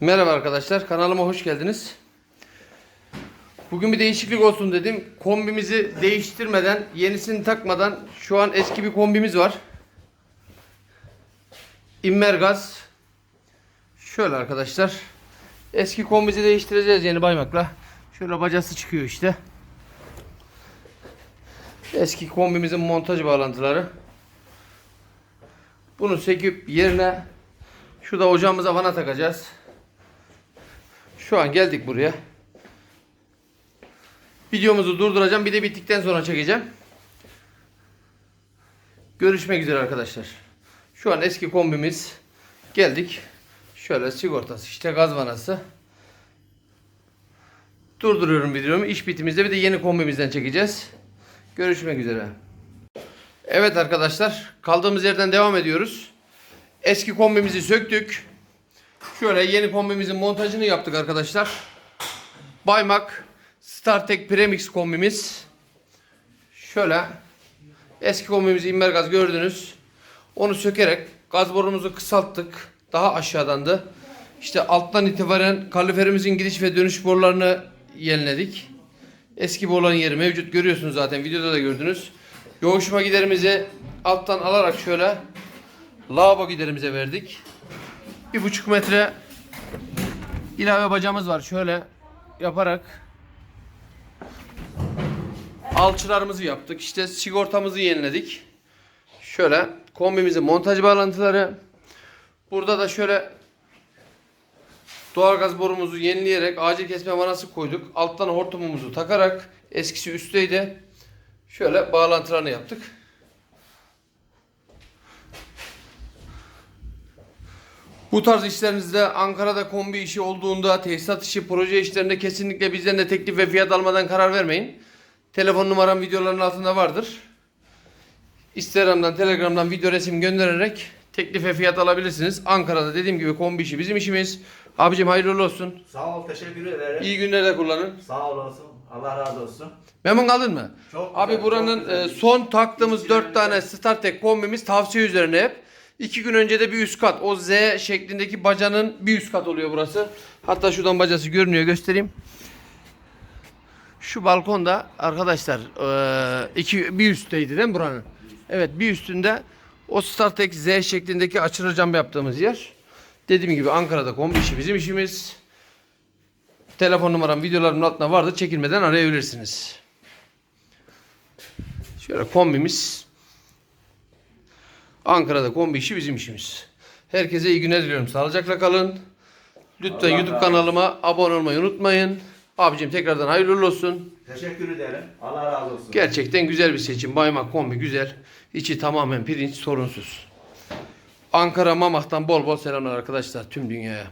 Merhaba arkadaşlar, kanalıma hoş geldiniz. Bugün bir değişiklik olsun dedim. Kombimizi değiştirmeden, yenisini takmadan şu an eski bir kombimiz var. Immergaz. Şöyle arkadaşlar. Eski kombimizi değiştireceğiz yeni baymakla. Şöyle bacası çıkıyor işte. Eski kombimizin montaj bağlantıları. Bunu söküp yerine şurada ocağımıza vana takacağız. Şu an geldik buraya. Videomuzu durduracağım. Bir de bittikten sonra çekeceğim. Görüşmek üzere arkadaşlar. Şu an eski kombimiz. Geldik. Şöyle sigortası işte gaz vanası. Durduruyorum videomu. İş bitimizde bir de yeni kombimizden çekeceğiz. Görüşmek üzere. Evet arkadaşlar. Kaldığımız yerden devam ediyoruz. Eski kombimizi söktük. Şöyle yeni kombimizin montajını yaptık arkadaşlar. Baymak StarTech Premix kombimiz. Şöyle eski kombimizi immergaz gördünüz. Onu sökerek gaz borumuzu kısalttık. Daha aşağıdandı. İşte alttan itibaren kaloriferimizin gidiş ve dönüş borularını yeniledik. Eski boruların yeri mevcut görüyorsunuz zaten videoda da gördünüz. Yoğuşma giderimizi alttan alarak şöyle lavabo giderimize verdik. Bir buçuk metre ilave bacamız var. Şöyle yaparak alçılarımızı yaptık. İşte sigortamızı yeniledik. Şöyle kombimizin montaj bağlantıları. Burada da şöyle doğalgaz borumuzu yenileyerek acil kesme vanası koyduk. Alttan hortumumuzu takarak eskisi üstteydi. Şöyle bağlantılarını yaptık. Bu tarz işlerinizde Ankara'da kombi işi olduğunda, tesisat işi, proje işlerinde kesinlikle bizden de teklif ve fiyat almadan karar vermeyin. Telefon numaram videoların altında vardır. Instagram'dan, Telegram'dan video resim göndererek teklif ve fiyat alabilirsiniz. Ankara'da dediğim gibi kombi işi bizim işimiz. Abicim hayırlı olsun. Sağ ol, teşekkür ederim. İyi günlerde kullanın. Sağ olasın. Allah razı olsun. Memnun kaldın mı? Çok Abi güzel, buranın çok güzel. e, son taktığımız İki 4 gün tane StarTech kombimiz tavsiye üzerine hep. 2 gün önce de bir üst kat. O Z şeklindeki bacanın bir üst kat oluyor burası. Hatta şuradan bacası görünüyor göstereyim. Şu balkonda arkadaşlar iki, bir üstteydi değil mi buranın? Evet bir üstünde o StarTech Z şeklindeki açılır cam yaptığımız yer. Dediğim gibi Ankara'da kombi işi bizim işimiz. Telefon numaram videolarımın altında vardı. Çekilmeden arayabilirsiniz. Şöyle kombimiz. Ankara'da kombi işi bizim işimiz. Herkese iyi günler diliyorum. Sağlıcakla kalın. Lütfen Allah YouTube razı kanalıma abone olmayı unutmayın. Abicim tekrardan hayırlı olsun. Teşekkür ederim. Allah razı olsun. Gerçekten güzel bir seçim. Baymak kombi güzel. İçi tamamen pirinç sorunsuz. Ankara Mamak'tan bol bol selamlar arkadaşlar tüm dünyaya.